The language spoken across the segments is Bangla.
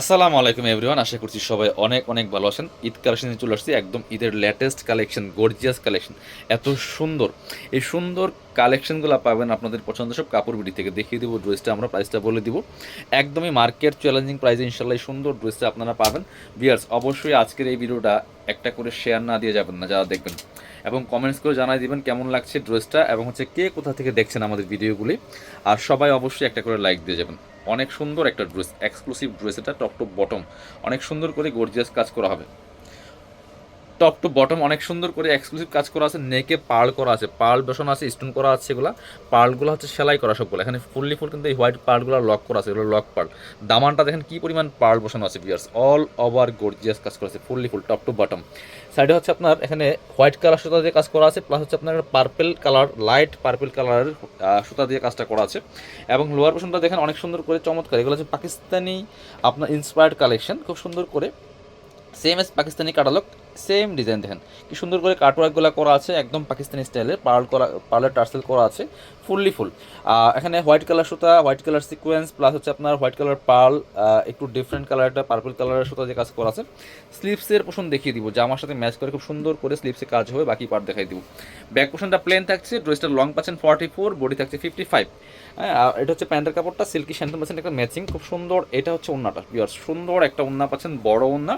আসসালামু আলাইকুম এভরিওয়ান, আশা করছি সবাই অনেক অনেক ভালো আছেন। ঈদ কালেকশনে চলে আসছি, একদম ঈদের লেটেস্ট কালেকশন গর্জিয়াস কালেকশন এত সুন্দর। এই সুন্দর কালেকশনগুলো পাবেন আপনাদের পছন্দ সব কাপড় বিডি থেকে। দেখিয়ে দেবো ড্রেসটা আমরা প্রাইসটা বলে দিব। একদমই মার্কেট চ্যালেঞ্জিং প্রাইসে ইনশাল্লাহ সুন্দর ড্রেসটা আপনারা পাবেন। বিয়ার্স অবশ্যই আজকের এই ভিডিওটা একটা করে শেয়ার না দিয়ে যাবেন না, যারা দেখবেন। এবং কমেন্টস করে জানাই দিবেন কেমন লাগছে ড্রেসটা এবং হচ্ছে কে কোথা থেকে দেখছেন আমাদের ভিডিওগুলি। আর সবাই অবশ্যই একটা করে লাইক দিয়ে যাবেন। অনেক সুন্দর একটা ড্রেস এক্সক্লুসিভ ড্রেস এটা টপ টপ বটম অনেক সুন্দর করে গর্জিয়াস কাজ করা হবে। টপ টু বটম অনেক সুন্দর করে এক্সক্লুসিভ কাজ করা আছে, নেকে পার্ল করা আছে, পার্ল বসানো আছে স্টোন করা আছে এগুলো। পার্লগুলো হচ্ছে সেলাই করা সবগুলো। এখানে ফুললি ফুল কিন্তু এই হোয়াইট পার্লগুলো লক করা আছে, এগুলো লক পার্ল। দামানটা দেখেন কী পরিমাণ পার্ল বসানো আছে বিয়ার্স অল ওভার গর্জিয়াস কাজ করা আছে fully full top to bottom সাইডে হচ্ছে আপনার এখানে হোয়াইট কালার সুতা দিয়ে কাজ করা আছে প্লাস হচ্ছে আপনার পার্পেল কালার লাইট পার্পেল কালারের সুতা দিয়ে কাজটা করা আছে। এবং লোয়ার পোর্শনটা দেখেন অনেক সুন্দর করে চমৎকার। এগুলো হচ্ছে পাকিস্তানি আপনার ইন্সপায়ার্ড কালেকশন খুব সুন্দর করে। Same as Pakistani catalog same design দেখেন। কি সুন্দর করে কাটওয়ার্কগুলো করা আছে, একদম পাকিস্তানি স্টাইলে পার্ল করা, পার্লার টার্সেল করা আছে, ফুললি ফুল। এখানে হোয়াইট কালার সুতা, হোয়াইট কালার সিকোয়েন্স প্লাস হচ্ছে আপনার হোয়াইট কালার পার্ল একটু ডিফারেন্ট কালার একটা পার্পল কালারের সুতা যে কাজ করা আছে। স্লিপসের পোষণ দেখিয়ে দিব, যা আমার সাথে ম্যাচ করে, খুব সুন্দর করে স্লিপসে কাজ হবে, বাকি পার্ট দেখাই দিব। ব্যাক পোষণটা প্লেন থাকছে ড্রেসটা লং পাচ্ছেন ফর্টি ফোর বডি থাকছে ফিফটি ফাইভ হ্যাঁ এটা হচ্ছে প্যান্টের কাপড়টা সিল্কি স্যান্ডেল পাচ্ছেন একটা ম্যাচিং খুব সুন্দর, এটা হচ্ছে ওন্নাটা সুন্দর একটা ওন্না পাচ্ছেন, বড় ওন্না।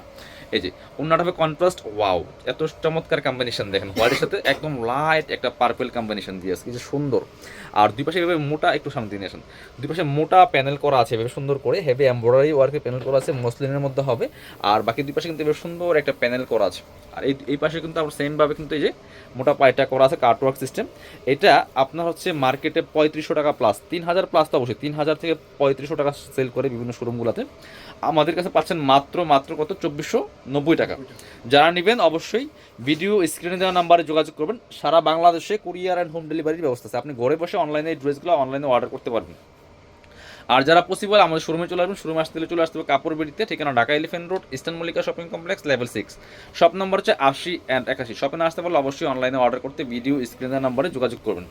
এই যে, ওন্নাটা হবে কন্ট্রাস্ট ওয়াও এত চমৎকার কম্বিনেশন দেখেন। হোয়াইটের সাথে একদম লাইট একটা পার্পেল কম্বিনেশন দিয়ে আছে সুন্দর। আর দুই পাশে এভাবে মোটা একটু সামনে দিয়ে দুই পাশে মোটা প্যানেল করা আছে, এভাবে সুন্দর করে। হেভি এমব্রয়ডারি ওয়ার্কের প্যানেল করা আছে মসলিনের মধ্যে হবে। আর বাকি দুই পাশে কিন্তু এভাবে সুন্দর একটা প্যানেল করা আছে। আর এই এই পাশে কিন্তু আবার সেমভাবে কিন্তু এই যে মোটা পায়টা করা আছে কার্টওয়ার্ক সিস্টেম এটা আপনার হচ্ছে মার্কেটে পঁয়ত্রিশশো টাকা প্লাস তিন হাজার প্লাস তো অবশ্যই। তিন হাজার থেকে পঁয়ত্রিশশো টাকা সেল করে বিভিন্ন শোরুমগুলোতে আমাদের কাছে পাচ্ছেন মাত্র মাত্র কত? চব্বিশশো নব্বই টাকা। যারা নেবেন, অবশ্যই। ভিডিও স্ক্রিনে দেওয়া নাম্বারে যোগাযোগ করবেন। সারা বাংলাদেশে কুরিয়ার অ্যান্ড হোম ডেলিভারির ব্যবস্থা আছে। আপনি ঘরে বসে অনলাইনে এই ড্রেসগুলো অনলাইনে অর্ডার করতে পারবেন। আর যারা পসিবল আমাদের শোরুমে চলে আসবেন শোরুমে আসতে চলে আসতে হবে কাপড় বেরিতে ঠিকানা Dhaka elephant road eastern Mallika shopping complex level six shop number হচ্ছে আশি অ্যান্ড একাশি। শপে না আসতে পারলে অবশ্যই অনলাইনে অর্ডার করতে ভিডিও স্ক্রিনের নাম্বারে যোগাযোগ করবেন।